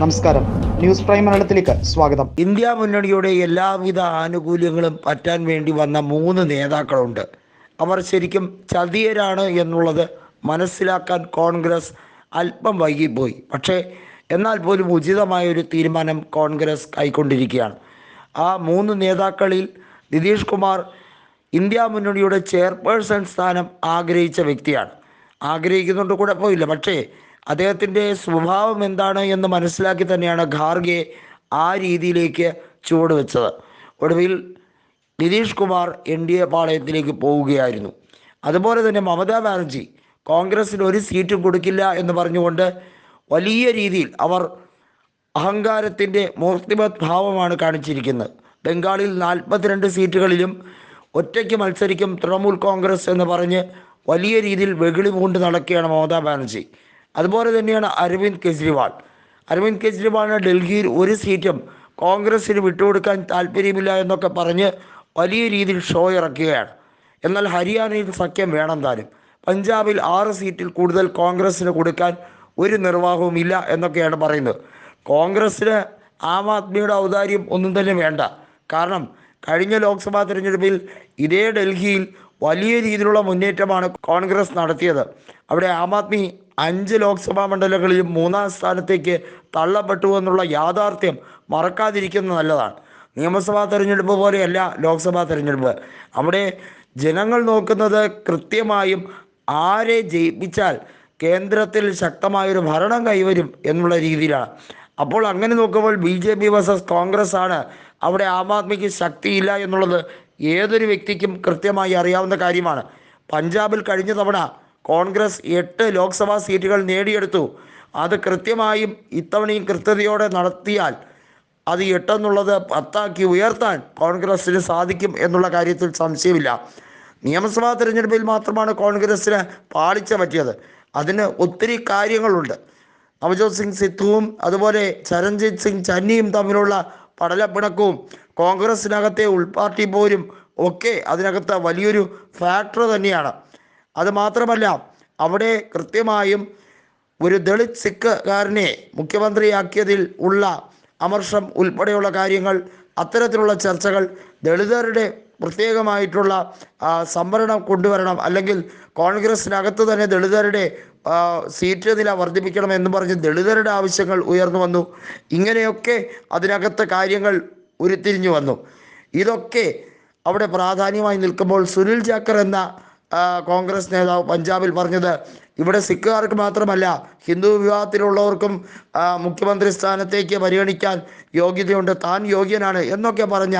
നമസ്കാരം. News prime മലയാളത്തിലേക്ക് സ്വാഗതം. ഇന്ത്യ മുന്നണിയുടെ എല്ലാവിധ ആനുകൂല്യങ്ങളും പറ്റാൻ വേണ്ടി വന്ന മൂന്ന് നേതാക്കളുണ്ട്. അവർ ശരിക്കും ചതിയരാണ് എന്നുള്ളത് മനസ്സിലാക്കാൻ കോൺഗ്രസ് അല്പം വൈകിപ്പോയി. പക്ഷേ എന്നാൽ പോലും ഉചിതമായ ഒരു തീരുമാനം കോൺഗ്രസ് കൈക്കൊണ്ടിരിക്കുകയാണ്. ആ മൂന്ന് നേതാക്കളിൽ നിതീഷ് കുമാർ ഇന്ത്യ മുന്നണിയുടെ ചെയർപേഴ്സൺ സ്ഥാനം ആഗ്രഹിച്ച വ്യക്തിയാണ്. ആഗ്രഹിക്കുന്നുണ്ട് കുഴപ്പമില്ല പക്ഷേ അദ്ദേഹത്തിന്റെ സ്വഭാവം എന്താണ് എന്ന് മനസ്സിലാക്കി തന്നെയാണ് ഖാർഗെ ആ രീതിയിലേക്ക് ചുവട് വെച്ചത്. ഒടുവിൽ Nitish Kumar N D A പാളയത്തിലേക്ക് പോവുകയായിരുന്നു. അതുപോലെ തന്നെ മമതാ ബാനർജി കോൺഗ്രസ്സിന് ഒരു സീറ്റും കൊടുക്കില്ല എന്ന് പറഞ്ഞുകൊണ്ട് വലിയ രീതിയിൽ അവർ അഹങ്കാരത്തിന്റെ മൂർത്തിമത് ഭാവമാണ് കാണിച്ചിരിക്കുന്നത്. ബംഗാളിൽ നാൽപ്പത്തിരണ്ട് സീറ്റുകളിലും ഒറ്റയ്ക്ക് മത്സരിക്കും തൃണമൂൽ കോൺഗ്രസ് എന്ന് പറഞ്ഞ് വലിയ രീതിയിൽ വെകിളി പൂണ്ട് നടക്കുകയാണ് മമതാ ബാനർജി. അതുപോലെ തന്നെയാണ് അരവിന്ദ് കെജ്രിവാൾ. അരവിന്ദ് കെജ്രിവാളിന് ഡൽഹിയിൽ ഒരു സീറ്റും കോൺഗ്രസ്സിന് വിട്ടുകൊടുക്കാൻ താല്പര്യമില്ല എന്നൊക്കെ പറഞ്ഞ് വലിയ രീതിയിൽ ഷോ ഇറക്കുകയാണ്. എന്നാൽ ഹരിയാനയിൽ സഖ്യം വേണം താനും പഞ്ചാബിൽ ആറ് സീറ്റിൽ കൂടുതൽ കോൺഗ്രസ്സിന് കൊടുക്കാൻ ഒരു നിർവാഹവും ഇല്ല എന്നൊക്കെയാണ് പറയുന്നത്. കോൺഗ്രസ്സിന് ആം ആദ്മിയുടെ ഔദാര്യം ഒന്നും തന്നെ വേണ്ട. കാരണം കഴിഞ്ഞ ലോക്സഭാ തിരഞ്ഞെടുപ്പിൽ ഇതേ ഡൽഹിയിൽ വലിയ രീതിയിലുള്ള മുന്നേറ്റമാണ് കോൺഗ്രസ് നടത്തിയത്. അവിടെ ആം ആദ്മി അഞ്ച് ലോക്സഭാ മണ്ഡലങ്ങളിലും മൂന്നാം സ്ഥാനത്തേക്ക് തള്ളപ്പെട്ടു എന്നുള്ള യാഥാർത്ഥ്യം മറക്കാതിരിക്കുന്നത് നല്ലതാണ്. നിയമസഭാ തെരഞ്ഞെടുപ്പ് പോലെയല്ല ലോക്സഭാ തെരഞ്ഞെടുപ്പ്. അവിടെ ജനങ്ങൾ നോക്കുന്നത് കൃത്യമായും ആരെ ജയിപ്പിച്ചാൽ കേന്ദ്രത്തിൽ ശക്തമായൊരു ഭരണം കൈവരും എന്നുള്ള രീതിയിലാണ്. അപ്പോൾ അങ്ങനെ നോക്കുമ്പോൾ B J P versus Congress ആണ് അവിടെ ആം ആദ്മിക്ക് ശക്തിയില്ല എന്നുള്ളത് ഏതൊരു വ്യക്തിക്കും കൃത്യമായി അറിയാവുന്ന കാര്യമാണ്. പഞ്ചാബിൽ കഴിഞ്ഞ തവണ കോൺഗ്രസ് എട്ട് ലോക്സഭാ സീറ്റുകൾ നേടിയെടുത്തു. അത് കൃത്യമായും ഇത്തവണയും കൃത്യതയോടെ നടത്തിയാൽ അത് എട്ടെന്നുള്ളത് പത്താക്കി ഉയർത്താൻ കോൺഗ്രസ്സിന് സാധിക്കും എന്നുള്ള കാര്യത്തിൽ സംശയമില്ല. നിയമസഭാ തിരഞ്ഞെടുപ്പിൽ മാത്രമാണ് കോൺഗ്രസ്സിന് പാളിച്ച പറ്റിയത്. അതിന് ഒത്തിരി കാര്യങ്ങളുണ്ട്. നവജോത് സിംഗ് സിദ്ധുവും അതുപോലെ ചരൺജിത് സിംഗ് ചന്നിയും തമ്മിലുള്ള പടലപ്പിണക്കവും കോൺഗ്രസ്സിനകത്തെ ഉൾപാർട്ടി പോരും ഒക്കെ അതിനകത്ത് വലിയൊരു ഫാക്ടർ തന്നെയാണ്. അത് മാത്രമല്ല അവിടെ കൃത്യമായും ഒരു ദളിത് സിഖുകാരനെ മുഖ്യമന്ത്രിയാക്കിയതിൽ ഉള്ള അമർഷം ഉൾപ്പെടെയുള്ള കാര്യങ്ങൾ അത്തരത്തിലുള്ള ചർച്ചകൾ ദളിതരുടെ പ്രത്യേകമായിട്ടുള്ള സംവരണം കൊണ്ടുവരണം അല്ലെങ്കിൽ കോൺഗ്രസിനകത്ത് തന്നെ ദളിതരുടെ സീറ്റ് നില വർദ്ധിപ്പിക്കണം എന്ന് പറഞ്ഞ് ദളിതരുടെ ആവശ്യങ്ങൾ ഉയർന്നു വന്നു. ഇങ്ങനെയൊക്കെ അതിനകത്ത് കാര്യങ്ങൾ ഉരുത്തിരിഞ്ഞു വന്നു. ഇതൊക്കെ അവിടെ പ്രാധാന്യമായി നിൽക്കുമ്പോൾ സുനിൽ ജാക്കർ എന്ന കോൺഗ്രസ് നേതാവ് പഞ്ചാബിൽ പറഞ്ഞത് ഇവിടെ സിഖുകാർക്ക് മാത്രമല്ല ഹിന്ദു വിഭാഗത്തിലുള്ളവർക്കും മുഖ്യമന്ത്രി സ്ഥാനത്തേക്ക് പരിഗണിക്കാൻ യോഗ്യതയുണ്ട് താൻ യോഗ്യനാണ് എന്നൊക്കെ പറഞ്ഞ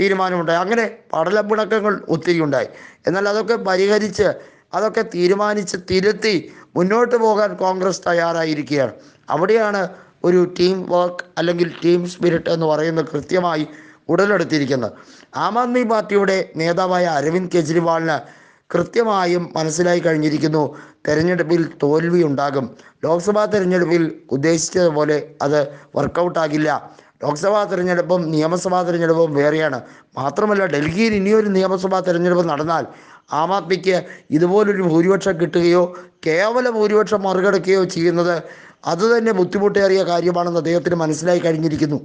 തീരുമാനമുണ്ടായി. അങ്ങനെ പടലപ്പിണക്കങ്ങൾ ഒത്തിരി ഉണ്ടായി എന്നാൽ അതൊക്കെ പരിഹരിച്ച് അതൊക്കെ തീരുമാനിച്ച് തിരുത്തി മുന്നോട്ട് പോകാൻ കോൺഗ്രസ് തയ്യാറായിരിക്കുകയാണ്. അവിടെയാണ് ഒരു ടീം വർക്ക് അല്ലെങ്കിൽ ടീം സ്പിരിറ്റ് എന്ന് പറയുന്നത് കൃത്യമായി ഉടലെടുത്തിരിക്കുന്നത് ആം ആദ്മി പാർട്ടിയുടെ നേതാവായ അരവിന്ദ് കെജ്രിവാളിന് കൃത്യമായും മനസ്സിലായി കഴിഞ്ഞിരിക്കുന്നു. തെരഞ്ഞെടുപ്പിൽ തോൽവി ഉണ്ടാകും. ലോക്സഭാ തെരഞ്ഞെടുപ്പിൽ ഉദ്ദേശിച്ചതുപോലെ അത് വർക്കൗട്ടാകില്ല ലോക്സഭാ തെരഞ്ഞെടുപ്പും നിയമസഭാ തെരഞ്ഞെടുപ്പും വേറെയാണ്. മാത്രമല്ല ഡൽഹിയിൽ ഇനിയൊരു നിയമസഭാ തെരഞ്ഞെടുപ്പ് നടന്നാൽ ആം ആദ്മിക്ക് ഇതുപോലൊരു ഭൂരിപക്ഷം കിട്ടുകയോ കേവല ഭൂരിപക്ഷം മറികടക്കുകയോ ചെയ്യുന്നത് അതുതന്നെ ബുദ്ധിമുട്ടേറിയ കാര്യമാണെന്ന് അദ്ദേഹത്തിന് മനസ്സിലായി കഴിഞ്ഞിരിക്കുന്നു.